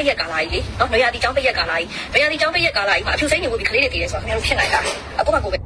ပိတ်ရက်ကာလာကြီးလေနော်နွေရာသီကျောင်းပိတ်ရက်ကာလာကြီးနွေရာသီကျောင်းပိတ်ရက်ကာလာကြီးမှာအဖြူစိမ့်နေဖို့ဒီကလေးတွေတည်တယ်ဆိုတာခင်ဗျားတို့ဖြစ်နိုင်တာအခုမှကိုပဲအဲ့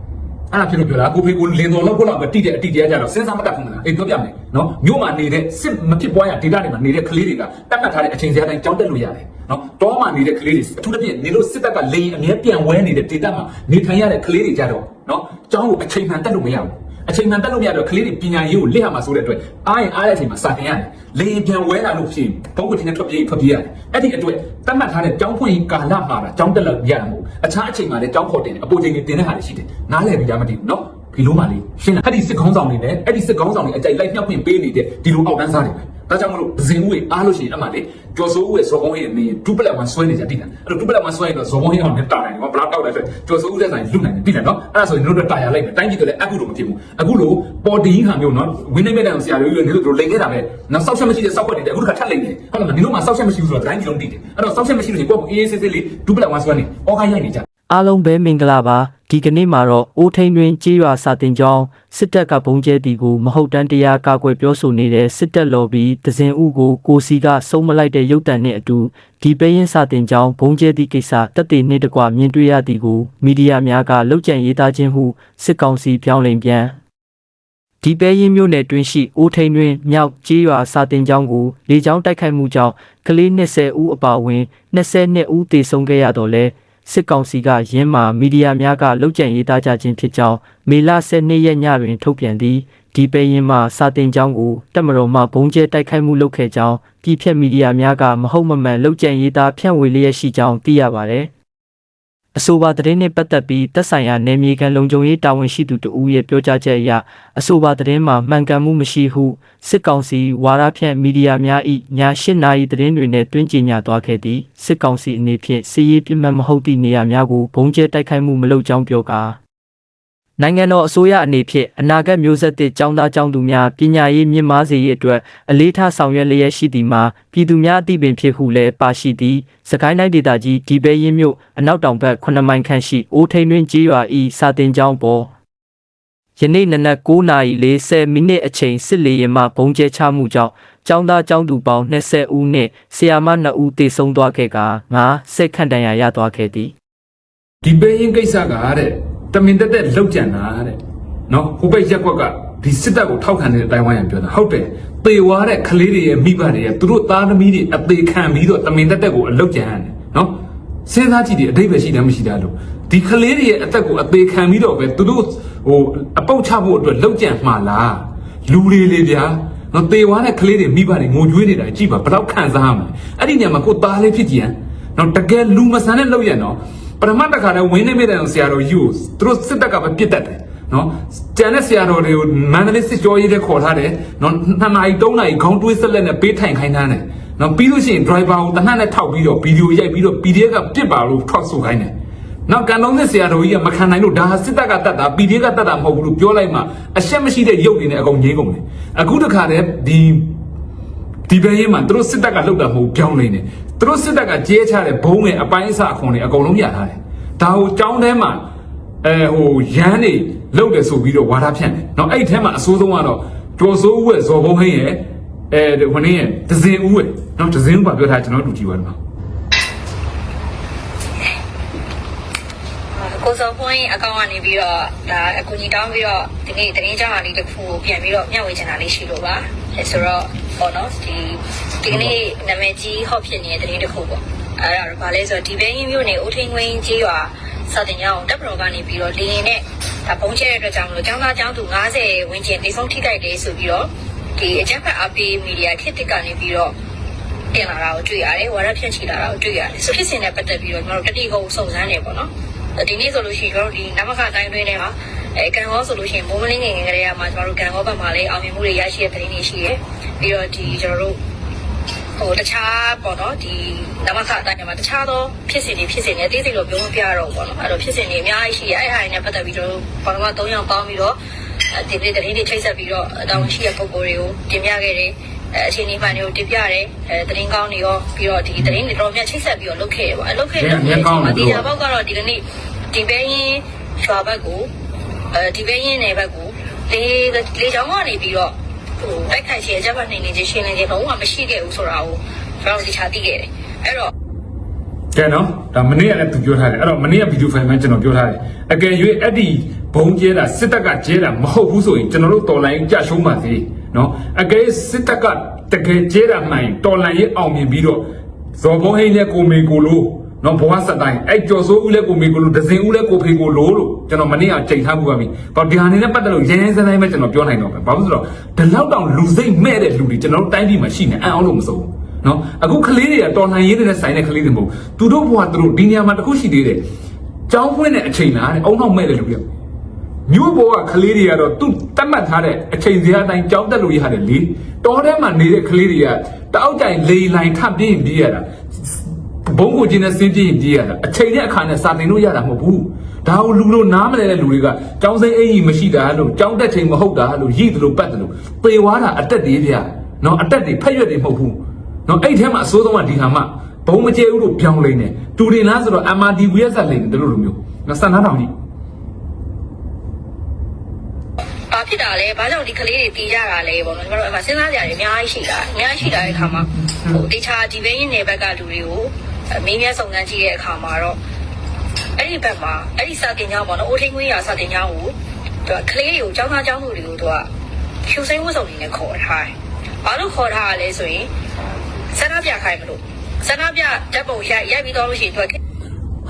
ဒါဖြစ်လို့ပြောတာကိုဖေကိုလင်တော်လောက်ကိုလောက်ပဲတိတဲ့အတိတရားကြတော့စဉ်းစားမတတ်ဘူးမလားအေးပြောပြမယ်နော်မြို့မှာနေတဲ့စစ်မဖြစ်ပွားရဒေတာတွေမှာနေတဲ့ကလေးတွေကတတ်မှတ်ထားတဲ့အချိန်စရာတိုင်းကြောင်းတက်လို့ရတယ်နော်တောမှာနေတဲ့ကလေးတွေအထူးသဖြင့်နေလို့စစ်တပ်ကလေရင်အမြဲပြန်ဝဲနေတဲ့ဒေတာမှာနေထိုင်ရတဲ့ကလေးတွေကြတော့နော်ကျောင်းကိုအချိန်မှန်တက်လို့မရဘူး အချိန်မှန်တက်လို့မရတော့ကလေးတွေပညာရေးကိုလက်ရမှာဆိုတဲ့အတွက်အားရင်အားတဲ့အချိန်မှာစာသင်ရတယ်လေရင်ပြန်ဝဲလာလို့ဖြစ်ဘုံကတင်နဲ့ထွက်ပြေးထွက်ပြေးရတယ်အဲ့ဒီအတွက်တတ်မှတ်ထားတဲ့ကျောင်းဖွင့်ရေးကာလမှာတာကျောင်းတက်လို့ရတာမဟုတ်အခြားအချိန်မှာလည်းကျောင်းခေါ်တင်တယ်အပေါ်ချိန်တွေတင်တဲ့ဟာတွေရှိတယ်နားလည်ပြီးကြမသိဘူးနော်ဒီလိုမှလေရှင်းလားအဲ့ဒီစစ်ကောင်းဆောင်တွေနဲ့အဲ့ဒီစစ်ကောင်းဆောင်တွေအကြိုက်လိုက်မြောက်ခွင့်ပေးနေတဲ့ဒီလိုအောက်တန်းစားတွေပဲ ဒါကြောင့်မလို့ဇင်ဦးတွေအားလို့ရှိရင်အမှလေကျော်စိုးဦးရဲ့ဇော်ဘုံရဲ့နေဒူပလက်ဝမ်ဆွဲနေကြတိတယ်အဲ့တော့ဒူပလက်ဝမ်ဆွဲရင်တော့ဇော်ဘုံရဲ့အောင်နဲ့တာနိုင်တယ်ဘလားတောက်တယ်ဆိုကျော်စိုးဦးတဲ့ဆိုင်လွတ်နိုင်တယ်တိတယ်နော်အဲ့ဒါဆိုရင်တို့တို့တာရလိုက်မယ်တိုင်းပြည်ကလည်းအခုလိုမဖြစ်ဘူးအခုလိုပေါ်တီဟာမျိုးနော်ဝင်းနေမဲ့တဲ့ဆရာတွေလည်းနေလို့တို့လိန်ခဲ့တာပဲနောက်ဆောက်ချက်မရှိတဲ့ဆောက်ခွက်တွေအခုတစ်ခါထပ်လိန်တယ်ဟုတ်လားဒီလိုမှဆောက်ချက်မရှိဘူးဆိုတော့တိုင်းပြည်လုံးတိတယ်အဲ့တော့ဆောက်ချက်မရှိလို့ရှိရင်ကိုယ့်ကိုအေးအေးဆေးဆေးလေးဒူပလက်ဝမ်ဆွဲနေအော်ခိုင်းရိုက်နေကြ အားလုံးပဲမင်္ဂလာပါဒီကနေ့မှာတော့အိုးထိန်တွင်ကြေးရွာစာတင်ကျောင်းစစ်တပ်ကဘုံကျဲတီကိုမဟုတ်တမ်းတရားကာကွယ်ပြောဆိုနေတဲ့စစ်တပ်လော်ဘီဒဇင်ဥကိုကိုစီကစုံမလိုက်တဲ့ရုပ်တံနဲ့အတူဒီပဲရင်စာတင်ကျောင်းဘုံကျဲတီကိစ္စတက်တည်နေတကွမြင်တွေ့ရသည်ကိုမီဒီယာများကလောက်ကျန်ရေးသားခြင်းဟုစစ်ကောင်စီပြောင်းလဲပြန်ဒီပဲရင်မြို့နယ်တွင်ရှိအိုးထိန်တွင်မြောက်ကြေးရွာစာတင်ကျောင်းကိုလေကြောင်းတိုက်ခိုက်မှုကြောင့်ကလေး20ဦးအပါအဝင်22ဦးသေဆုံးခဲ့ရတော့လဲ စစ်ကောင်စီကရင်းမာမီဒီယာများကလောက်ကျန်ရေးသားကြခြင်းဖြစ်ကြောင်းမေလ12ရက်ညတွင်ထုတ်ပြန်သည့်ဒီပေရင်မှစာတင်ကြောင်းကိုတက်မတော်မှဘုံကျဲတိုက်ခိုက်မှုလုပ်ခဲ့ကြောင်းပြည်ဖြတ်မီဒီယာများကမဟုတ်မမှန်လောက်ကျန်ရေးသားဖြန့်ဝေလျက်ရှိကြောင်းသိရပါသည် အဆိုပါသတင်းနှင့်ပတ်သက်ပြီးသက်ဆိုင်ရာနယ်မြေခံလုံခြုံရေးတာဝန်ရှိသူတဦးရဲ့ပြောကြားချက်အရအဆိုပါသတင်းမှာမှန်ကန်မှုမရှိဟုစစ်ကောင်စီဝါရဖြန့်မီဒီယာများ၏ည8နာရီသတင်းတွေနဲ့တွင်းကျင်ညာသွားခဲ့သည်စစ်ကောင်စီအနေဖြင့်စီးရေးပြစ်မှတ်မဟုတ်သည့်နေရာများကိုဘုံကျဲတိုက်ခိုက်မှုမလုပ်ကြောင်းပြောကာ နိုင်ငံတော်အစိုးရအနေဖြင့်အနာဂတ်မျိုးဆက်သစ်ကျောင်းသားကျောင်းသူများပညာရေးမြင့်မားစေရေးအတွက်အလေးထားဆောင်ရွက်လျက်ရှိသည်မှာပြည်သူများအသိပင်ဖြစ်ဟုလည်းပါရှိသည်စကိုင်းတိုင်းဒေသကြီးဒီပဲရင်မြို့အနောက်တောင်ဘက်9မိုင်ခန့်ရှိအိုးထိန်တွင်ကြေးရွာဤစာတင်ကျောင်းပေါ်ယနေ့နနက်9:40မိနစ်အချိန်စစ်လေရင်မှဘုံကျဲချမှုကြောင့်ကျောင်းသားကျောင်းသူပေါင်း20ဦးနှင့်ဆရာမ2ဦးသေဆုံးသွားခဲ့ကာ9ဆက်ခန့်ဒဏ်ရာရသွားခဲ့သည်ဒီပဲရင်ကိစ္စကတဲ့ တမင်တက်တက်လောက်ကြံတာတဲ့နော်ဟိုဘက်ရက်ကွက်ကဒီစစ်တပ်ကိုထောက်ခံနေတဲ့တိုင်ဝမ်ရန်ပြောတာဟုတ်တယ်သေဝါတဲ့ကလေးတွေရဲ့မိဘတွေရဲ့သူတို့သားသမီးတွေအသေးခံပြီးတော့တမင်တက်တက်ကိုအလောက်ကြံရတယ်နော်စဉ်းစားကြည့်ဒီအတိတ်ပဲရှိတယ်မရှိတာလို့ဒီကလေးတွေရဲ့အသက်ကိုအသေးခံပြီးတော့ပဲသူတို့ဟိုအပုတ်ချဖို့အတွက်လောက်ကြံမှာလားလူတွေလေဗျာနော်သေဝါတဲ့ကလေးတွေမိဘတွေငိုကြွေးနေတာကြည့်ပါဘယ်တော့ခံစားရမလဲအဲ့ဒီညမှာကိုသားလေးဖြစ်ကြည်ဟန်နော်တကယ်လူမဆန်တဲ့လောက်ရနော် ပထမတစ်ခါတော့ဝင်းနေမိတဲ့ဆရာတော်ကြီးကိုသူတို့စစ်တပ်ကပဲပြစ်တတ်တယ်နော်ကျန်တဲ့ဆရာတော်တွေကိုမန္တလေးစစ်ကြောရေးတဲ့ခေါ်ထားတယ်နော်နှစ်နာရီသုံးနာရီခေါင်းတွေးဆက်လက်နဲ့ပေးထိုင်ခိုင်းထားတယ်နော်ပြီးလို့ရှိရင် driver ကိုတနတ်နဲ့ထောက်ပြီးတော့ဗီဒီယိုရိုက်ပြီးတော့ PDF ကပြစ်ပါလို့ထွက်ဆိုခိုင်းတယ်နောက်ကန်လုံးစစ်ဆရာတော်ကြီးကမခံနိုင်လို့ဒါဟာစစ်တပ်ကတတ်တာ PDF ကတတ်တာမဟုတ်ဘူးလို့ပြောလိုက်မှအရှက်မရှိတဲ့ရုပ်တွေနဲ့အကုန်ငြိမ်းကုန်တယ်အခုတခါတည်းဒီဒီဘက်ရင်မှာသူတို့စစ်တပ်ကလှုပ်တာမဟုတ်ပြောင်းနေတယ် သူတို့စစ်တပ်ကကြေးချတဲ့ဘုံငယ်အပိုင်းအစအခွန်တွေအကုန်လုံးရထားတယ်ဒါဟိုကြောင်းထဲမှာအဲဟိုရမ်းနေလောက်တယ်ဆိုပြီးတော့ဝါဒဖြန့်တယ်နော်အဲ့ထဲမှာအဆိုးဆုံးကတော့တော်စိုးဦးရဲ့ဇော်ဘုံဟင်းရဲ့အဲဟိုနည်းရဲ့ဒဇင်ဦးရဲ့နော်ဒဇင်ဦးကပြောထားကျွန်တော်တို့ကြည့်ပါတော့ကိုစောပွင့်အကောင့်ကနေပြီးတော့ဒါအကူကြီးတောင်းပြီးတော့ဒီနေ့တင်းကြောင်းအလေးတစ်ခုကိုပြန်ပြီးတော့မျှဝေချင်တာလေးရှိလို့ပါဆိုတော့ ပေါ့နော်ဒီဒီကနေ့နာမည်ကြီးဟော့ဖြစ်နေတဲ့သတင်းတစ်ခုပေါ့အဲ့ဒါတော့ဗာလဲဆိုတော့ဒီဘဲရင်မြို့နယ်ဦးထင်းဝင်းကြီးရွာစတင်ကြောင်းတပ်ပတော်ကနေပြီးတော့လေရင်နဲ့ဒါပုံချဲတဲ့အတွက်ကြောင့်မလို့ကျောင်းသားကျောင်းသူ90ဝန်းကျင်တိဆုံးထိခိုက်တယ်ဆိုပြီးတော့ဒီအကြမ်းဖက်အပီမီဒီယာခေတ်တစ်ကနေပြီးတော့တင်လာတာကိုတွေ့ရတယ်ဝါရဖြန့်ချီလာတာကိုတွေ့ရတယ်ဆိုဖြစ်စဉ်နဲ့ပတ်သက်ပြီးတော့ကျွန်တော်တို့တတိကုံစုံစမ်းနေပေါ့နော်ဒီနေ့ဆိုလို့ရှိရင်ကျွန်တော်တို့ဒီနမခတိုင်းတွင်းထဲမှာအဲကံကောဆိုလို့ရှိရင်မိုးမလင်းငယ်ငယ်ကလေးကမှကျွန်တော်တို့ကံကောဘက်မှာလည်းအောင်မြင်မှုတွေရရှိတဲ့သတင်းတွေရှိတယ် ပြီးတော့ဒီကျွန်တော်တို့ဟိုတခြားပေါ့နော်ဒီနမခအတိုင်းမှာတခြားသောဖြစ်စဉ်တွေဖြစ်စဉ်တွေအသေးစိတ်လို့ပြောမပြရတော့ဘူးပေါ့နော်အဲ့တော့ဖြစ်စဉ်တွေအများကြီးရှိရအဲ့ဟာတွေနဲ့ပတ်သက်ပြီးကျွန်တော်တို့ဘာမှ၃ယောက်ပေါင်းပြီးတော့ဒီနေ့သတင်းတွေချိတ်ဆက်ပြီးတော့တောင်းရှိတဲ့ပုံကိုယ်တွေကိုတင်ပြခဲ့တယ်အဲအချိန်ဒီမှန်တွေကိုတင်ပြတယ်အဲသတင်းကောင်းတွေရောပြီးတော့ဒီသတင်းတွေတော့မြတ်ချိတ်ဆက်ပြီးတော့လုပ်ခဲ့ရပါအလုပ်ခဲ့တဲ့ဒီကြဘောက်ကတော့ဒီကနေ့ဒီဘဲရင်ရွာဘက်ကိုအဲဒီဘဲရင်နယ်ဘက်ကိုလေလေချောင်းကနေပြီးတော့ဟို တိုက်ခိုက်ခြင်းအကြမ်းဖက်နေနေခြင်းရှင်းလင်းခြင်းလုံးဝမရှိခဲ့ဘူးဆိုတာကိုကျွန်တော်ဒီချာသိခဲ့တယ်အဲ့တော့ကဲနော်ဒါမနေ့ကလည်းသူပြောထားတယ်အဲ့တော့မနေ့ကဗီဒီယိုဖိုင်မှာကျွန်တော်ပြောထားတယ်အကယ်၍အဲ့ဒီဘုံကျဲတာစစ်တပ်ကကျဲတာမဟုတ်ဘူးဆိုရင်ကျွန်တော်တို့တော်လိုင်းကြရှုံးပါသေးနော်အကယ်၍စစ်တပ်ကတကယ်ကျဲတာမှန်ရင်တော်လိုင်းရဲ့အောင်မြင်ပြီးတော့ဇော်ဘုံဟိန်းနဲ့ကိုမေကိုလို နော်ဘဝစတိုင်းအဲ့ကျော်စိုးဦးလည်းကိုမေကိုလိုဒဇင်ဦးလည်းကိုဖေကိုလိုလို့ကျွန်တော်မနေ့ကချိန်ထားမှုပါပြီဘာဒီဟာနေနဲ့ပတ်သက်လို့ရင်းရင်းစမ်းစမ်းပဲကျွန်တော်ပြောနိုင်တော့ပဲဘာလို့ဆိုတော့ဒီလောက်တောင်လူစိတ်မဲ့တဲ့လူတွေကျွန်တော်တို့တိုင်းပြည်မှာရှိနေအံ့အောင်လို့မစိုးဘူးနော်အခုကလေးတွေကတော်လှန်ရေးတွေနဲ့ဆိုင်တဲ့ကလေးတွေမဟုတ်သူတို့ဘဝသူတို့ဒီနေရာမှာတစ်ခုရှိသေးတယ်ကျောင်းဖွင့်တဲ့အချိန်လားတဲ့အုံနောက်မဲ့တဲ့လူတွေမြို့ဘောကကလေးတွေကတော့သူတတ်မှတ်ထားတဲ့အချိန်စရာအတိုင်းကျောင်းတက်လို့ရတယ်လေတော်ထဲမှာနေတဲ့ကလေးတွေကတအောက်တိုင်လေလိုင်ထပ်ပြင်းပြေးရတာ ဘုံကိုကျင်းနဲ့စင်းပြင်းပြေးရတာအချိန်နဲ့အခါနဲ့စာတင်လို့ရတာမဟုတ်ဘူးဒါကိုလူလို့နားမလဲတဲ့လူတွေကကျောင်းစိမ်းအင်ကြီးမရှိတာလို့ကျောင်းတက်ချိန်မဟုတ်တာလို့ရည်တယ်လို့ပတ်တယ်လို့ပေဝါတာအတက်တွေဗျာနော်အတက်တွေဖက်ရွက်တွေမဟုတ်ဘူးနော်အဲ့ထဲမှာအစိုးဆုံးကဒီဟာမှဘုံမကျဲဘူးလို့ပြောင်းလိမ့်တယ်တူတင်လားဆိုတော့ MRTV ရဲ့ဆက်လိမ့်တယ်တို့လိုမျိုးနော်စံနာတောင်ကြီးဘာဖြစ်တာလဲဘာကြောင့်ဒီကလေးတွေတီးကြတာလဲပေါ့နော်ကျွန်တော်တို့အမှစဉ်းစားကြရတယ်အများကြီးရှိတာအများကြီးရှိတာတဲ့အခါမှာဟိုတခြားဒီဘင်းရင်နယ်ဘက်ကလူတွေကိုအ မင်းများစုံစမ်းကြည့်တဲ့အခါမှာတော့အဲ့ဒီဘက်မှာအဲ့ဒီစာတင်ကြောင်းပေါ့နော်အိုးထင်းခွင်းရစာတင်ကြောင်းကိုသူကကလေးတွေကိုចောင်းသားចောင်းသူတွေကိုသူကဖြူစိမ့်ဝတ်စုံနေနဲ့ခေါ်ထားတယ်ဘာလို့ခေါ်ထားရလဲဆိုရင်စန္ဒပြခိုင်းမလို့စန္ဒပြဓာတ်ပုံရိုက်ရိုက်ပြီးတော့လို့ရှိရင်သူက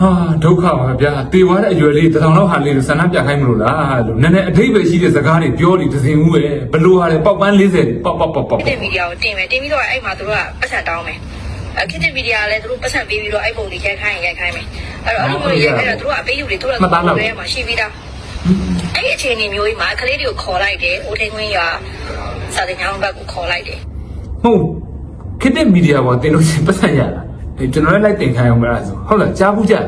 ဟာဒုက္ခပါဗျာတေသွားတဲ့အရွယ်လေးတစ်ထောင်လောက်ဟာလေးလို့စံနာပြခိုင်းမလို့လားလို့နည်းနည်းအထိပ္ပယ်ရှိတဲ့စကားတွေပြောနေသစဉ်ဦးပဲဘလို့ဟာလေပေါက်ပန်း40ပေါက်ပေါက်ပေါက်ပေါက်ခစ်တဲ့မီဒီယာကိုတင်မယ်တင်ပြီးတော့အဲ့မှာသူတို့ကပတ်စံတောင်းမယ်အ ခစ်တဲ့မီဒီယာကလည်းသူတို့ပတ်စံပေးပြီးတော့အဲ့ပုံတွေရိုက်ခိုင်းရင်ရိုက်ခိုင်းမယ်အဲ့တော့အဲ့လိုမျိုးရိုက်အဲ့တော့သူတို့ကအပေးယူတွေသူတို့ကသူတို့ရဲ့မှာရှိပြီးသားအဲ့ဒီအခြေအနေမျိုးကြီးမှာကလေးတွေကိုခေါ်လိုက်တယ်ဦးထင်းခွင်းရွာစာတင်ကျောင်းဘက်ကိုခေါ်လိုက်တယ်ဟုတ်ခေတ်တဲ့မီဒီယာပေါ်တင်လို့ရှိရင်ပတ်စံရတာအဲကျွန်တော်လည်းလိုက်တင်ခိုင်းအောင်မလားဆိုဟုတ်လားကြားဘူးကြလား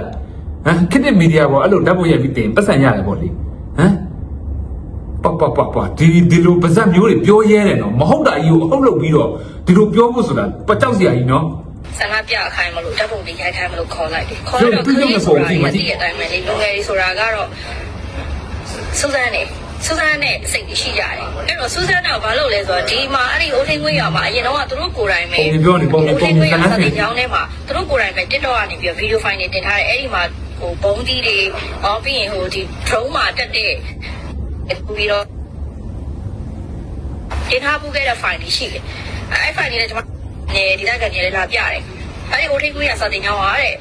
ဟမ်ခေတ်တဲ့မီဒီယာပေါ်အဲ့လိုဓာတ်ပုံရိုက်ပြီးတင်ပတ်စံရတယ်ပေါ့လေဟမ်ပပပပဒီဒီလိုပါဇက်မျိုးတွေပြောရဲတယ်နော်မဟုတ်တာကြီးကိုအဟုတ်လုပ်ပြီးတော့ဒီလိုပြောဖို့ဆိုတာပကြောက်စရာကြီးနော် ဆန္ဒပြခိုင်းမလို့ဓာတ်ပုံတွေရိုက်ခိုင်းမလို့ခေါ်လိုက်တယ်ခေါ်လိုက်တော့ကလေးဆိုတာရည်တဲ့အတိုင်းပဲလေလူငယ်တွေဆိုတာကတော့စူဇန်နဲ့စူဇန်နဲ့စိတ်ရှိကြတယ်အဲ့တော့စူဇန်ကဘာလုပ်လဲဆိုတော့ဒီမှာအဲ့ဒီအိုးထင်းခွေးရွာမှာအရင်တော့ကသူတို့ကိုယ်တိုင်ပဲပုံပြောနေပုံပုံဒီပုံခွေးခရဏစနေတဲ့ကြောင်းထဲမှာသူတို့ကိုယ်တိုင်ပဲ TikTok ကနေပြီးဗီဒီယိုဖိုင်တွေတင်ထားတယ်အဲ့ဒီမှာဟိုဘုံတီးတွေအော်ပြီးရင်ဟိုဒီ drone မှာတက်တဲ့ပြီးတော့တင်ထားပူခဲ့တဲ့ file တွေရှိတယ်အဲ့ file တွေလည်းကျွန်မ နေဒီတိုင်းကနေလည်းလာပြတယ်အဲ့ဒီဟိုထိတ်ကွေးရစတဲ့ကြောင်းပါတဲ့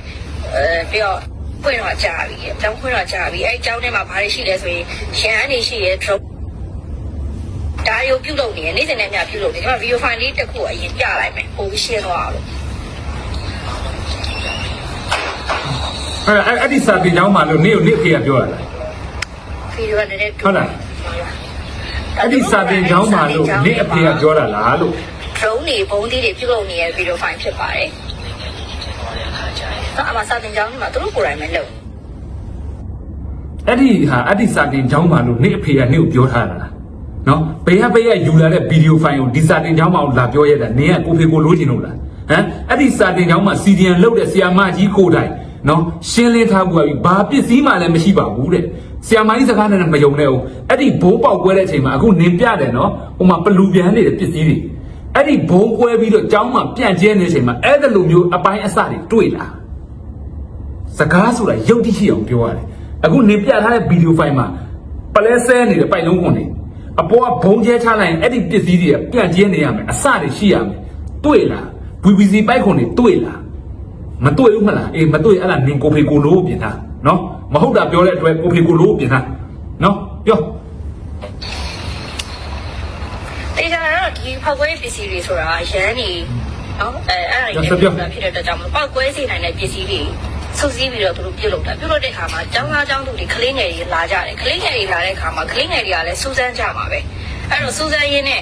အဲပြီးတော့ဖွင့်တော့ကြာပြီအကြောင်းဖွင့်တော့ကြာပြီအဲ့အကြောင်းထဲမှာဘာတွေရှိလဲဆိုရင်ရန်အနေရှိရဲ drone ဒါရုပ်ပြုတ်လုပ်နေရနေ့စဉ်နဲ့မျှပြုတ်လုပ်နေကျွန်မဗီဒီယိုဖိုင်လေးတစ်ခုအရင်ပြလိုက်မယ်ပိုပြီးရှင်းသွားအောင်လို့အဲ့အဲ့အဲ့ဒီစာတင်ကြောင်းမှာလို့နေကိုနေဖေကပြောရတာဗီဒီယိုကလည်းဟုတ်လားအဲ့ဒီစာတင်ကြောင်းမှာလို့နေအဖေကပြောတာလားလို့ drone တွေဘုံသီးတွေပြုတ်လုပ်နေတဲ့ဗီဒီယိုဖိုင်ဖြစ်ပါတယ်။တော့အမစာတင်ကြောင်းမှာသူတို့ကိုယ်တိုင်ပဲလုပ်အဲ့ဒီဟာအဲ့ဒီစာတင်ကြောင်းမှာလို့နေအဖေကနေကိုပြောထားတာလားနော်ဘေးကဘေးကယူလာတဲ့ဗီဒီယိုဖိုင်ကိုဒီစာတင်ကြောင်းမှာလာပြောရတာနေကကိုဖေကိုလိုချင်လို့လားဟမ်အဲ့ဒီစာတင်ကြောင်းမှာစီဒီအန်လုတ်တဲ့ဆီယာမကြီးကိုတိုင်နော်ရှင်းလင်းထားဘူးဘာပစ္စည်းမှလည်းမရှိပါဘူးတဲ့ဆီယာမကြီးစကားနဲ့မယုံနဲ့ဦးအဲ့ဒီဘိုးပေါက်ကွဲတဲ့အချိန်မှာအခုနင်ပြတယ်နော်ဟိုမှာပလူပြန်နေတဲ့ပစ္စည်းတွေ အဲ့ဒီဘုံကွဲပြီးတော့ကြောင်းမှာပြန့်ကျဲနေတဲ့အချိန်မှာအဲ့ဒါလိုမျိုးအပိုင်းအစတွေတွေ့လာစကားဆိုတာရုပ်တိရှိအောင်ပြောရတယ်အခုနေပြထားတဲ့ဗီဒီယိုဖိုင်မှာပလဲဆဲနေတဲ့ပိုက်လုံးခွန်တွေအပေါ်ကဘုံကျဲချလိုက်ရင်အဲ့ဒီပစ္စည်းတွေကပြန့်ကျဲနေရမယ်အစတွေရှိရမယ်တွေ့လား VVC ပိုက်ခွန်တွေတွေ့လားမတွေ့ဘူးမလားအေးမတွေ့အဲ့ဒါနင်ကိုဖေကိုလိုပြင်ထားနော်မဟုတ်တာပြောတဲ့အတွက်ကိုဖေကိုလိုပြင်ထားနော်ပြော။တေချာတော့ ဒီဖောက်ကွဲပစ္စည်းတွေဆိုတာရန်နေနော်အဲအဲ့ဒါတွေဖြစ်တဲ့အတွက်ကြောင့်ပောက်ကွဲစေနိုင်တဲ့ပစ္စည်းတွေစုစည်းပြီးတော့သူတို့ပြုတ်လုပ်တာပြုတ်လုပ်တဲ့အခါမှာចောင်းသားចောင်းသူတွေကလေးငယ်တွေလာကြတယ်ကလေးငယ်တွေလာတဲ့အခါမှာကလေးငယ်တွေကလည်းစူးစမ်းကြမှာပဲအဲ့တော့စူးစမ်းရင်းနဲ့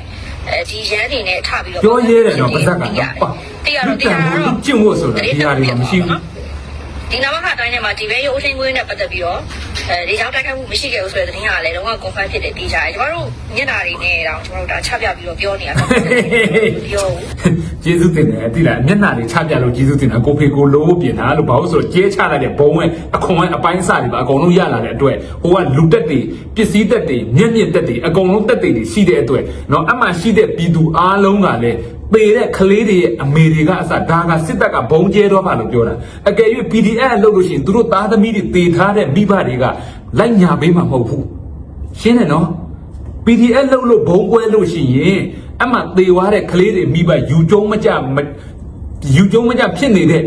အဲဒီရန်နေနဲ့ထပြီးတော့ပြောရဲတယ်နော်ပါဇက်ကနော်တရားတော့တရားတော့ကျင့်ဖို့ဆိုတာဒီဟာတွေမှာမရှိဘူး ဒီနာမခအတိုင်းထဲမှာဒီဘဲရုပ်အထင်းကွင်းနဲ့ပတ်သက်ပြီးတော့အဲဒီကြောင့်တိုက်ခိုက်မှုမရှိခဲ့ဘူးဆိုတဲ့သတင်းကလည်းတော့ confirm ဖြစ်တယ်တေချာတယ်ကျမတို့ညနာတွေနဲ့တော့ကျမတို့ဒါချပြပြီးတော့ပြောနေတာတော့ပြောဘူး ကျေးဇူးတင်တယ်တိလားမျက်နှာတွေချပြလို့ကျေးဇူးတင်တာကိုဖေကိုလိုပြင်တာလို့ဘာလို့ဆိုတော့ကျဲချလိုက်တဲ့ဘုံရဲ့အခွန်ရဲ့အပိုင်းအစတွေပါအကုန်လုံးရလာတဲ့အတွက်ဟိုကလူတက်တွေပစ္စည်းတက်တွေမျက်မြင့်တက်တွေအကုန်လုံးတက်တွေရှိတဲ့အတွက်เนาะအမှရှိတဲ့ပြည်သူအားလုံးကလည်း ပေတဲ့ကလေးတွေရဲ့အမေတွေကအစဒါကစစ်တပ်ကဘုံကျဲတော့ပါလို့ပြောတာအကယ်၍ PDF အလုပ်လို့ရှိရင်သူတို့သားသမီးတွေတေထားတဲ့မိဘတွေကလိုက်ညာပေးမှာမဟုတ်ဘူးရှင်းတယ်နော် PDF လုပ်လို့ဘုံကွဲလို့ရှိရင်အမှသေသွားတဲ့ကလေးတွေမိဘယူကျုံမကြမယူကျုံမကြဖြစ်နေတဲ့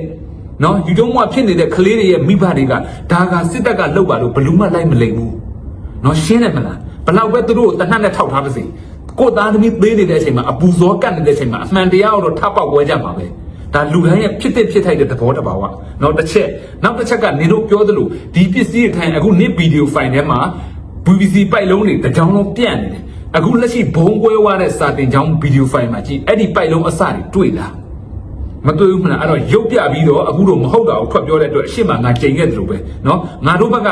နော်ယူကျုံမဖြစ်နေတဲ့ကလေးတွေရဲ့မိဘတွေကဒါကစစ်တပ်ကလုပ်ပါလို့ဘယ်လို့မှလိုက်မလိမ့်ဘူးနော်ရှင်းတယ်မလားဘလောက်ပဲသူတို့ကိုတနတ်နဲ့ထောက်ထားပါစေ ကိုယ်သားသမီးသေးနေတဲ့အချိန်မှာအပူဇောကတ်နေတဲ့အချိန်မှာအမှန်တရားကိုတော့ထပ်ပေါက်ပွဲကြမှာပဲဒါလူတိုင်းရဲ့ဖြစ်တဲ့ဖြစ်ထိုက်တဲ့သဘောတဘာဝနောက်တစ်ချက်နောက်တစ်ချက်ကနေတို့ပြောသလိုဒီပစ္စည်းတွေထိုင်အခုနေ့ဗီဒီယိုဖိုင်ထဲမှာ BBC ပိုက်လုံးတွေတစ်ကြောင်လုံးပြန့်နေတယ်အခုလက်ရှိဘုံကွဲသွားတဲ့စာတင်ကြောင်းဗီဒီယိုဖိုင်မှာကြည့်အဲ့ဒီပိုက်လုံးအစတွေတွေ့လားမတွေ့ဘူးမလားအဲ့တော့ရုပ်ပြပြီးတော့အခုတော့မဟုတ်တာကိုထွက်ပြောတဲ့အတွက်အရှိမငါကြိမ်ခဲ့တယ်လို့ပဲเนาะငါတို့ဘက်က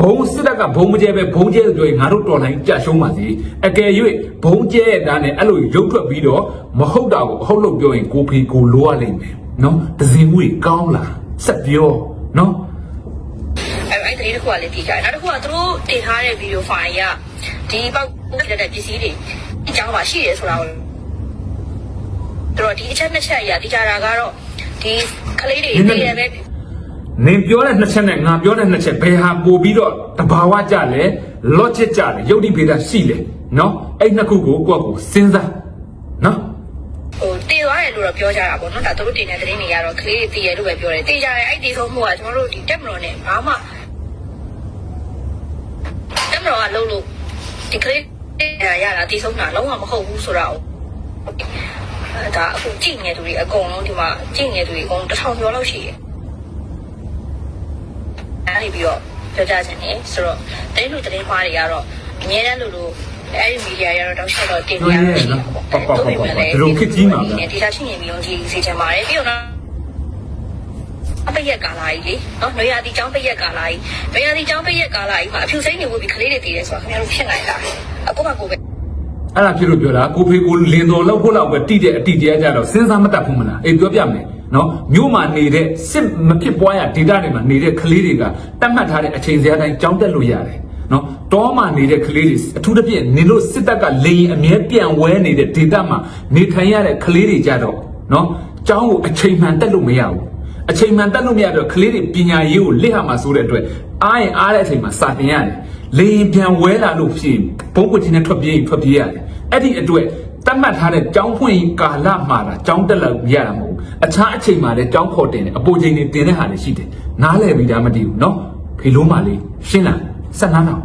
ဘုံစစ်တပ်ကဘုံမကျဲပဲဘုံကျဲဆိုပြီးငါတို့တော်လိုင်းကြရှုံးပါစေအကယ်၍ဘုံကျဲတဲ့ဒါနဲ့အဲ့လိုရုပ်ထွက်ပြီးတော့မဟုတ်တာကိုအဟုတ်လို့ပြောရင်ကိုဖေကိုလိုရလိမ့်မယ်နော်ဒဇင်မှုကြီးကောင်းလားဆက်ပြောနော်အဲ့အဲ့တတိတစ်ခုကလည်းကြည့်ကြနောက်တစ်ခုကသူတို့တင်ထားတဲ့ဗီဒီယိုဖိုင်ကဒီပေါက်တဲ့ပစ္စည်းတွေအကြောင်းပါရှိတယ်ဆိုတာကိုတို့ဒီအချက်နှစ်ချက်အရာတိကျတာကတော့ဒီကလေးတွေတည်ရပဲ နင်ပြောတဲ့နှစ်ချက်နဲ့ငါပြောတဲ့နှစ်ချက်ဘယ်ဟာပို့ပြီးတော့တဘာဝကြလဲ logic ကြလဲယုတ်တိဖေတာရှိလဲနော်အဲ့နှစ်ခုကိုကိုယ့်ကိုယ်စဉ်းစားနော်ဟိုတည်သွားတယ်လို့တော့ပြောကြတာပေါ့နော်ဒါသူတို့တင်တဲ့သတင်းတွေကတော့ကလေးတွေတည်ရလို့ပဲပြောတယ်တည်ကြတယ်အဲ့ဒီဆုံးမှုကကျွန်တော်တို့ဒီတက်မတော်နဲ့ဘာမှတက်မတော်ကလုံးလို့ဒီကလေးရတာတည်ဆုံးတာလုံးဝမဟုတ်ဘူးဆိုတာကိုအဲဒါအခုကြည့်နေသူတွေအကုန်လုံးဒီမှာကြည့်နေသူတွေအကုန်တစ်ထောင်ကျော်လောက်ရှိတယ် အဲ့ဒီပြီးတော့ပြောကြခြင်းနေဆိုတော့တင်းလူတင်းမားတွေကတော့အများတန်းလို့လို့အဲ့ဒီမီဒီယာရတော့တောက်ချက်တော့တင်ပြရရှိတာပေါ့ဒီဒါချင်းရင်မျိုးကြီးစီချင်ပါတယ်ပြီးတော့အပိယက်ကာလာကြီးလေနော်နွေရာသီကျောင်းပိယက်ကာလာကြီးနွေရာသီကျောင်းပိယက်ကာလာကြီးမှာအဖြူစိမ့်နေဖို့ပြီးကလေးတွေတည်တယ်ဆိုတာခင်ဗျားတို့ဖြစ်နိုင်လားအခုမှကိုပဲအဲ့ဒါဖြစ်လို့ပြောတာကိုဖေကိုလင်တော်လောက်ဖို့လောက်ပဲတိတဲ့အတိတရားကြတော့စဉ်းစားမတတ်ဘူးမလားအေးပြောပြမယ် နော်မြို့မှာနေတဲ့စစ်မဖြစ်ပွားရဒေတာတွေမှာနေတဲ့ကလေးတွေကတတ်မှတ်ထားတဲ့အချိန်စရာတိုင်းကြောင်းတက်လို့ရတယ်နော်တောမှာနေတဲ့ကလေးတွေအထူးသဖြင့်နင်တို့စစ်တပ်ကလေရင်အမြဲပြန်ဝဲနေတဲ့ဒေတာမှာနေထိုင်ရတဲ့ကလေးတွေကြတော့နော်ကျောင်းကိုအချိန်မှန်တက်လို့မရဘူးအချိန်မှန်တက်လို့မရတော့ကလေးတွေပညာရေးကိုလက်ဟာမှာဆိုတဲ့အတွက်အားရင်အားတဲ့အချိန်မှာစာတင်ရတယ်လေရင်ပြန်ဝဲလာလို့ဖြစ်ရင်ဘုံကွတင်နဲ့ထွက်ပြေးရင်ထွက်ပြေးရတယ်အဲ့ဒီအတွက် တတ်မှတ်ထားတဲ့ကျောင်းဖွင့်ကာလမှာတာကျောင်းတက်လို့ရတာမဟုတ်ဘူးအခြားအချိန်မှာလည်းကျောင်းခေါ်တင်တယ်အပေါ်ချိန်တွေတင်တဲ့ဟာတွေရှိတယ်နားလည်ပြီးသားမတည်ဘူးเนาะဖေလုံးမလေးရှင်းလားဆက်နားတော့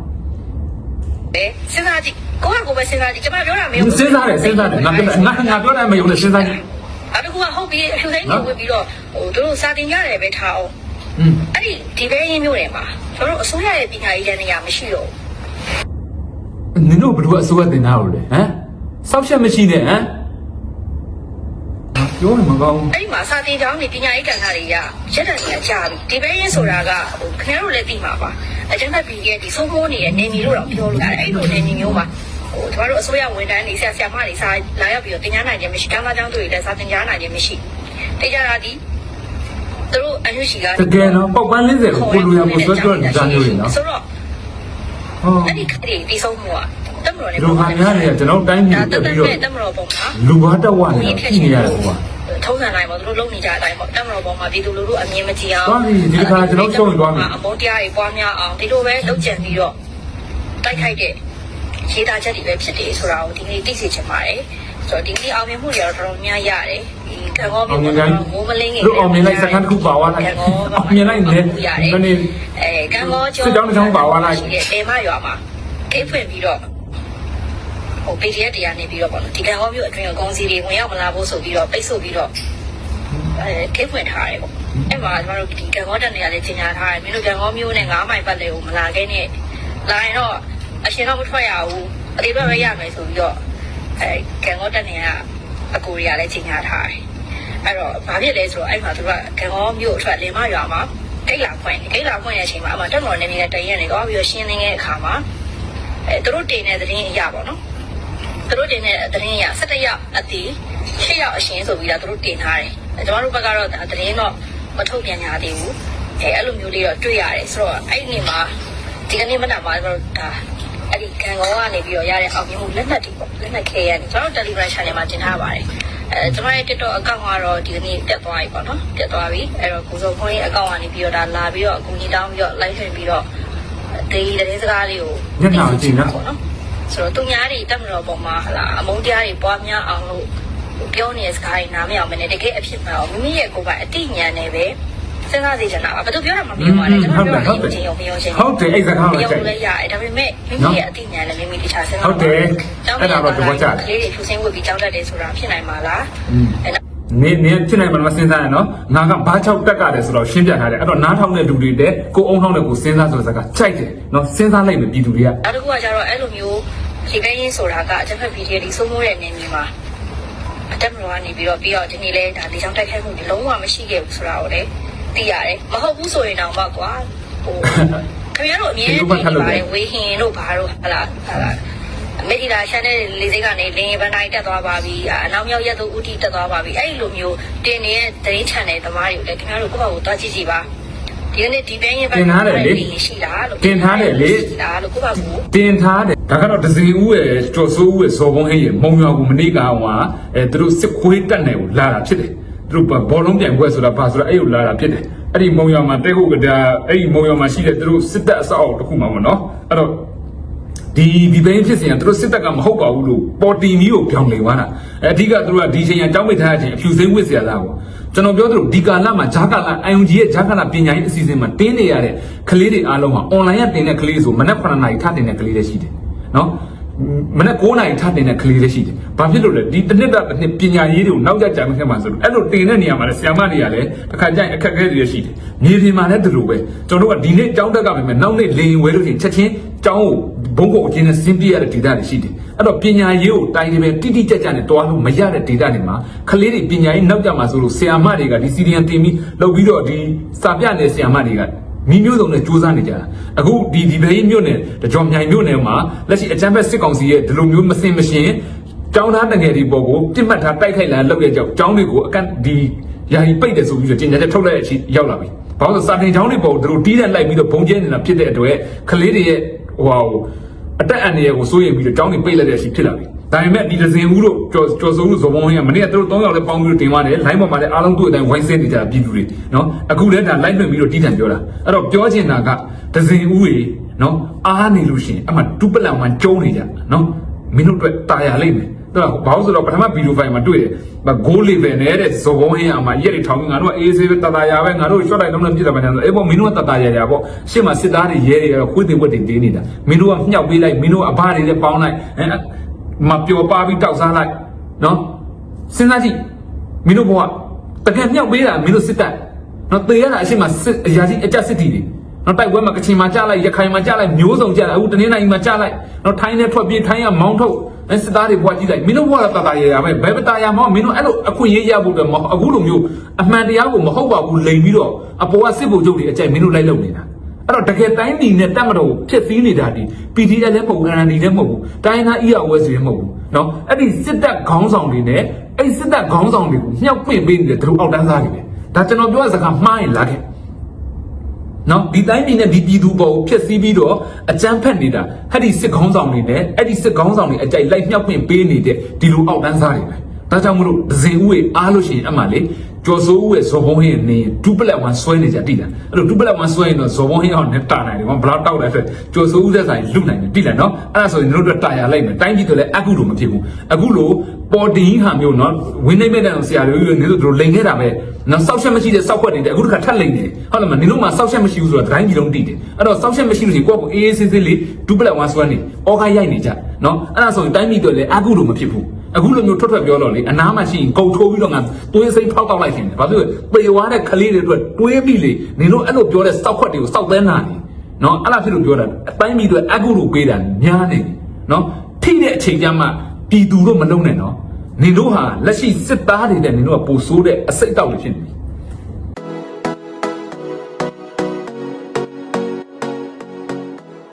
ပဲစဉ်းစားကြည့်ကိုကကိုပဲစဉ်းစားကြည့်ကျွန်မပြောတာမယုံ စဉ်းစားတယ်စဉ်းစားတယ်ငါပြောငါငါပြောတယ်မယုံနဲ့စဉ်းစားကြည့် အဲ့ဒါကဟုတ်ပြီအဖြူစိမ့်နေဝင်ပြီးတော့ဟိုတို့စာတင်ရတယ်ပဲထားအောင် อืม အဲ့ဒီဒီဘဲရင်းမျိုးတွေမှာကျွန်တော်တို့အစိုးရရဲ့ပညာရေးတန်းနေရာမရှိတော့ နင်တို့ဘယ်လိုအစိုးရတင်တာလို့လဲဟမ် စောက်ချက်မရှိနဲ့ဟမ်ပြောနေမကောင်းဘူးအဲ့ဒီမှာစာတင်ကျောင်းတွေပညာရေးကဏ္ဍတွေကရက်တန်ကြီးအကြပြီဒီဘဲရင်းဆိုတာကဟိုခင်ဗျားတို့လည်းသိမှာပါအကျဉ်းဖတ်ပြီးရဲ့ဒီဆုံးမိုးနေတဲ့နေမီလို့တော့ပြောလို့ရတယ်အဲ့လိုနေမီမျိုးမှာဟိုကျွန်တော်တို့အစိုးရဝန်ထမ်းတွေဆရာဆရာမတွေစာလာရောက်ပြီးတော့တင်ကြားနိုင်ခြင်းမရှိကျောင်းသားကျောင်းသူတွေလည်းစာတင်ကြားနိုင်ခြင်းမရှိတေချာတာဒီသူတို့အညွှရှိကတကယ်တော့ပောက်ပန်း40ကိုကိုလူရကိုဆွဲပြောနေတာမျိုးတွေနော်ဆိုတော့ဟောအဲ့ဒီခရီးတီးဆုံးမှုကတ မတော်နဲ့လူဟာများတွေကကျွန်တော်တိုင်းပြည်ဒါတက်တပြီးတော့တမတော်ပုံမှာလူဘာတက်ဝနေတာကြည့်နေရတယ်ကွာထုံးစံတိုင်းပေါ့သူတို့လုပ်နေကြတဲ့အတိုင်းပေါ့တမတော်ပုံမှာပြည်သူလူထုအမြင်မကြည့်အောင်သွားပြီဒီတစ်ခါကျွန်တော်ရှုံးသွားပြီအမုန်းတရားတွေပွားများအောင်ဒီလိုပဲလုပ်ကြံပြီးတော့တိုက်ခိုက်တဲ့ရေးသားချက်တွေပဲဖြစ်တယ်ဆိုတာကိုဒီနေ့သိစေချင်ပါတယ်ဆိုတော့ဒီနေ့အောင်မြင်မှုတွေကတော့တော်တော်များရတယ်ဒီကံကောအောင်မြမျိုးင်လိုက်မိုးမလင်းငယ်တို့အောင်မြင်လိုက်စက္ကန့်တစ်ခုပါသွားလိုက်အောင်မြင်လိုက်နေမနေအဲကံကောကျော်စစ်တောင်းတစ်ချောင်းပါသွားလိုက်ရှိတဲ့တေမရွာမှာကိတ်ဖွင့်ပြီးတော့ ဟို PDF တရားနေပြီးတော့ပေါ့နော်ဒီကံကောမျိုးအတွင်းကိုကောင်းစီတွေဝင်ရောက်မလာဖို့ဆိုပြီးတော့ပိတ်ဆို့ပြီးတော့အဲကိတ်ဖွင့်ထားတယ်ပေါ့အဲ့မှာကျမတို့ဒီကံကောတက်နေရလေကြီးညာထားတယ်မင်းတို့ကံကောမျိုးနဲ့9မိုင်ပတ်လေကိုမလာခဲ့နဲ့လာရင်တော့အရှင်တော့မထွက်ရဘူးအသေးပဲပဲရမယ်ဆိုပြီးတော့အဲကံကောတက်နေရအကူတွေကလည်းကြီးညာထားတယ်အဲ့တော့ဘာဖြစ်လဲဆိုတော့အဲ့မှာသူကကံကောမျိုးအထွက်လင်မရွာမှာဂိတ်လာဖွင့်ဂိတ်လာဖွင့်ရတဲ့အချိန်မှာအမှတက်တော်နေနေတဲ့တရင်ကနေတော့ပြီးတော့ရှင်းနေတဲ့အခါမှာအဲသူတို့တင်တဲ့သတင်းအရာပေါ့နော် သူတို့တင်တဲ့သတင်းအရာ17ရက်အတီး6ရက်အရှင်ဆိုပြီးတော့သူတို့တင်ထားတယ်ကျွန်တော်တို့ဘက်ကတော့ဒါသတင်းတော့မထုတ်ပြန်ကြသေးဘူးအဲအဲ့လိုမျိုးလေးတော့တွေ့ရတယ်ဆိုတော့အဲ့ဒီနေ့မှာဒီကနေ့မနက်မှာကျွန်တော်တို့ဒါအဲ့ဒီခံကောကနေပြီးတော့ရတဲ့အောင်မြင်မှုလက်နက်တွေပေါ့လက်နက်ခဲရတယ်ကျွန်တော်တို့ Telegram channel မှာတင်ထားပါတယ်အဲကျွန်မရဲ့ TikTok account ကတော့ဒီကနေ့တက်သွားပြီပေါ့နော်တက်သွားပြီအဲ့တော့ကိုစုံခွင့် account ကနေပြီးတော့ဒါလာပြီးတော့အကူကြီးတောင်းပြီးတော့ live ထွင်ပြီးတော့ဒီတဲ့စကားလေးကိုညနေအောင်ကြည့်နော်ပေါ့နော် ဆိုတော့သူများတွေတက်မတော်ပေါ်မှာဟလာအမုန်းတရားတွေပွားများအောင်လို့ပြောနေတဲ့စကားတွေနားမရအောင်မနဲ့တကယ်အဖြစ်မှန်အောင်မိမိရဲ့ကိုယ်ကအတိညာနဲ့ပဲစဉ်းစားစေချင်တာပါဘယ်သူပြောတာမှမပြောပါနဲ့ကျွန်တော်ပြောတာအချင်းရောမပြောချင်ဟုတ်တယ်အဲ့စကားမကိုပြောကြိုက်လည်းရတယ်ဒါပေမဲ့မိမိရဲ့အတိညာနဲ့မိမိတခြားစဉ်းစားဟုတ်တယ်အဲ့ဒါတော့သဘောကျတယ်ကလေးတွေဖြူစင်းဝတ်ပြီးကြောက်တတ်တယ်ဆိုတာဖြစ်နိုင်မှာလားอืมအဲ့ဒါနေနေဖြစ်နိုင်မှာမစဉ်းစားရနော်ငါကဘာချောက်တက်ကြတယ်ဆိုတော့ရှင်းပြထားတယ်အဲ့တော့နားထောင်တဲ့လူတွေတဲ့ကိုအုံထောင်းတဲ့ကိုစဉ်းစားဆိုတဲ့စကားကြိုက်တယ်နော်စဉ်းစားလိုက်မယ်ပြည်သူတွေကနောက်တစ်ခုကကျတော့အဲ့လိုမျိုး ဒီကရင်ဆိုတာကအချက်ဖက်ဗီဒီယိုဒီစိုးမိုးတဲ့နေမြေမှာအတက်မလို့ကနေပြီးတော့ပြီးတော့ဒီနေ့လဲဒါလေချောင်းတိုက်ခိုက်မှုလုံးဝမရှိခဲ့ဘူးဆိုတာကိုလည်းသိရတယ်မဟုတ်ဘူးဆိုရင်တော့မှကွာဟိုခင်ဗျားတို့အမြဲတမ်းသိနေပါတယ်ဝေဟင်တို့ဘာတို့ဟလာဟလာအမေရိကန်ရှန်တဲ့လေစိတ်ကနေလင်းဘန်တိုင်းတက်သွားပါပြီအနောက်မြောက်ရက်သို့ဥတီတက်သွားပါပြီအဲ့လိုမျိုးတင်နေတဲ့သတင်း channel သမားတွေကိုလည်းခင်ဗျားတို့ကိုယ့်ဘာကိုတွားကြည့်ကြည့်ပါ ဒီကနေ့ဒီဘန်းရင်တင်ထားတယ်လေရှိတာလို့တင်ထားတယ်လေရှိတာလို့ကိုပါဘူးတင်ထားတယ်ဒါကတော့ဒဇီဦးရဲ့ကျော်စိုးဦးရဲ့စော်ဘုံဟင်းရဲ့မုံရွာကိုမနေကအောင်ကအဲသူတို့စစ်ခွေးတက်နယ်ကိုလာတာဖြစ်တယ်သူတို့ဘောလုံးပြန်ခွဲဆိုတာဘာဆိုတာအဲ့ကိုလာတာဖြစ်တယ်အဲ့ဒီမုံရွာမှာတဲခုကတာအဲ့ဒီမုံရွာမှာရှိတဲ့သူတို့စစ်တပ်အဆောက်အအုံတစ်ခုမှာပေါ့နော်အဲ့တော့ဒီဒီဘိန်းဖြစ်စဉ်ကသူတို့စစ်တပ်ကမဟုတ်ပါဘူးလို့ပေါ်တီမီကိုပြောင်းလဲသွားတာအဓိကသူတို့ကဒီချိန်ကကြောင်းမိထားတဲ့အချိန်အဖြူစိမ့်ဝစ်စရာသားပေါ့ ကျွန်တော်ပြောသလိုဒီကာလမှာဂျာကာလ IUG ရဲ့ဂျာကာလပညာရေးအစီအစဉ်မှာတင်းနေရတဲ့ကလေးတွေအားလုံးဟာ online ကတင်တဲ့ကလေးဆိုမနက်9နာရီထတင်တဲ့ကလေးတွေရှိတယ်နော် မနက်9နာရီထတင်တဲ့ကလေးတွေရှိတယ်ဘာဖြစ်လို့လဲဒီတစ်နှစ်တာတစ်နှစ်ပညာရေးတွေကိုနောက်ကျကြမှာခဲ့မှာဆိုလို့အဲ့လိုတင်တဲ့နေရာမှာလည်းဆရာမတွေကလည်းတစ်ခါကျရင်အခက်အခဲတွေရှိတယ်မြေပြင်မှာလည်းဒီလိုပဲကျွန်တော်တို့ကဒီနေ့ကြောင်းတက်ကပဲမယ်နောက်နေ့လေရင်ဝဲလို့ရှိရင်ချက်ချင်းကြောင်းကိုဘုံကိုအချင်းနဲ့စင်းပြရတဲ့ဒေတာတွေရှိတယ်အဲ့တော့ပညာရေးကိုတိုင်းနေပဲတိတိကျကျနဲ့တွားလို့မရတဲ့ဒေတာတွေမှာကလေးတွေပညာရေးနောက်ကျမှာဆိုလို့ဆရာမတွေကဒီစီရီယန်တင်ပြီးလုပ်ပြီးတော့ဒီစာပြတဲ့ဆရာမတွေက မိမျိုးစုံနဲ့စူးစမ်းနေကြတာအခုဒီဒီဘေးမြို့နယ်တကြောင်မြိုင်မြို့နယ်မှာလက်ရှိအချမ်းဘက်စစ်ကောင်စီရဲ့ဒီလိုမျိုးမစင်မရှင်ကျောင်းသားတငယ်တွေပေါ်ကိုပြစ်မှတ်ထားတိုက်ခိုက်လာလောက်ရကြောက်ကျောင်းတွေကိုအကန့်ဒီယာယီပိတ်တယ်ဆိုပြီးတော့တင်ကြတဲ့ထုတ်လိုက်တဲ့အချိန်ရောက်လာပြီ။ဘာလို့လဲဆိုစာတင်ကျောင်းတွေပေါ်ကိုသူတို့တီးတဲ့လိုက်ပြီးတော့ဘုံကျဲနေတာဖြစ်တဲ့အတွက်ကလေးတွေရဲ့ဟိုဟာဟိုအတက်အန္တရာယ်ကိုစိုးရိမ်ပြီးတော့ကျောင်းတွေပိတ်လိုက်တဲ့အချိန်ဖြစ်လာပြီ။ ဒါပေမဲ့ဒီဒဇင်ဦးတို့ကျော်ကျော်စုံတို့ဇော်ဘုံဟင်းကမနေ့ကသူတို့၃ယောက်လည်းပေါင်းပြီးတော့တင်သွားတယ်။ line ပေါ်မှာလည်းအားလုံးတို့အတိုင်းဝိုင်းဆင်းနေကြတာပြည်သူတွေနော်။အခုလည်းဒါ line လွှင့်ပြီးတော့တီးထန်ပြောတာ။အဲ့တော့ပြောချင်တာကဒဇင်ဦးတွေနော်အားနေလို့ရှိရင်အမှဒုပလန်မှကျုံးနေကြနော်မင်းတို့အတွက်တာယာလိမ့်မယ်။တော့ဘာလို့ဆိုတော့ပထမဗီဒီယိုဖိုင်မှာတွေ့တယ်။ဘာ goal level နဲ့တဲ့ဇော်ဘုံဟင်းအမှရက်တွေထောင်ပြီးငါတို့ကအေးဆေးပဲတတရာပဲငါတို့ short လိုက်လုံးလုံးပြစ်တာမှန်းဆိုအေးပေါ့မင်းတို့ကတတရာရာပေါ့ရှေ့မှာစစ်သားတွေရဲတွေရောခွေးတင်ဝက်တွေတင်းနေတာမင်းတို့ကမြှောက်ပေးလိုက်မင်းတို့ကအဘတွေလည်းပေါင်းလိုက်အဲ မပျော်ပါပြီးတောက်စားလိုက်နော်စဉ်းစားကြည့်မင်းတို့ဘဝတကယ်မြှောက်ပေးတာမင်းတို့စစ်တပ်နော်တေရတာအရှိမစစ်အရာကြီးအကြစစ်တီတွေနော်တိုက်ပွဲမှာကချင်မှာကြားလိုက်ရခိုင်မှာကြားလိုက်မျိုးစုံကြားလိုက်အခုတနင်္လာရီမှာကြားလိုက်နော်ထိုင်းနဲ့ထွက်ပြေးထိုင်းကမောင်းထုတ်အဲစစ်သားတွေဘွားကြည့်လိုက်မင်းတို့ဘွားကတာတာရရပဲဘယ်ပတာရမောင်းမင်းတို့အဲ့လိုအခွင့်အရေးရဖို့တော့မဟုတ်အခုလိုမျိုးအမှန်တရားကိုမဟုတ်ပါဘူးလိန်ပြီးတော့အပေါ်ကစစ်ဗိုလ်ချုပ်တွေအကြိုက်မင်းတို့လိုက်လုပ်နေတာ အဲ့တော့တကယ်တိုင်းပြည်နဲ့တက်မတော်ကိုဖြစ်စည်းနေတာဒီ PDL လည်းမဟုတ်ဘူး NLD လည်းမဟုတ်ဘူးတိုင်းနာ EROS လည်းမဟုတ်ဘူးနော်အဲ့ဒီစစ်တပ်ခေါင်းဆောင်တွေနဲ့အဲ့ဒီစစ်တပ်ခေါင်းဆောင်တွေကိုမြှောက်ပင့်ပေးနေတဲ့သူတို့အောက်တန်းစားတွေပဲဒါကျွန်တော်ပြောတဲ့စကားမှားရင်လားခဲ့နော်ဒီတိုင်းပြည်နဲ့ဒီပြည်သူပေါ်ကိုဖျက်ဆီးပြီးတော့အကြမ်းဖက်နေတာဟဲ့ဒီစစ်ခေါင်းဆောင်တွေနဲ့အဲ့ဒီစစ်ခေါင်းဆောင်တွေအကြိုက်လိုက်မြောက်ခွင့်ပေးနေတဲ့ဒီလိုအောက်တန်းစားတွေပဲဒါကြောင့်မလို့ဒဇင်ဦးရဲ့အားလို့ရှိရင်အမှလေ ကျော်စိုးဦးရဲ့ဇော်ဘုံဟင်းရဲ့နေဒူပလက်ဝမ်ဆွဲနေကြတိလားအဲ့လိုဒူပလက်ဝမ်ဆွဲရင်တော့ဇော်ဘုံဟင်းအောင်နဲ့တာနိုင်တယ်ဘာဘလောက်တောက်လဲဆိုကျော်စိုးဦးသက်ဆိုင်လွတ်နိုင်တယ်တိလားနော်အဲ့ဒါဆိုရင်တို့တို့တာယာလိုက်မယ်တိုင်းပြည်တွေလည်းအခုလိုမဖြစ်ဘူးအခုလိုပေါ်တင်ဟာမျိုးနော်ဝင်းနေမဲ့တဲ့ဆရာတွေနေတို့တို့လိန်ခဲ့တာပဲနော်စောက်ချက်မရှိတဲ့စောက်ခွက်တွေတဲ့အခုတစ်ခါထပ်လိန်နေဟုတ်လားမနင်တို့မှာစောက်ချက်မရှိဘူးဆိုတော့တိုင်းပြည်လုံးတိတယ်အဲ့တော့စောက်ချက်မရှိလို့ရှိရင်ကိုယ့်ကိုအေးအေးဆေးဆေးလေးဒူပလက်ဝမ်ဆွဲနေအော်ခါရိုက်နေကြနော်အဲ့ဒါဆိုရင်တိုင်းပြည်တွေလည်းအခုလိုမဖြစ်ဘူး အခုလိုမျိုးထွက်ထွက်ပြောတော့လေအနားမှာရှိရင်ကုံထိုးပြီးတော့ငါသွေးစိမ့်ဖောက်တောက်လိုက်ရှင်တယ်ဘာဖြစ်လို့ပေဝါတဲ့ကလေးတွေအတွက်တွေးပြီးလေနင်တို့အဲ့လိုပြောတဲ့စောက်ခွက်တွေကိုစောက်သန်းတာနေနော်အဲ့ဒါဖြစ်လို့ပြောတာအတိုင်းပြည်တွေအခုလိုပေးတာများနေတယ်နော်ထိတဲ့အချိန်ကျမှပြည်သူတို့မလုံးနဲ့နော်နင်တို့ဟာလက်ရှိစစ်သားတွေတဲ့နင်တို့ကပိုဆိုးတဲ့အစိတ်အတောက်တွေဖြစ်နေပြီ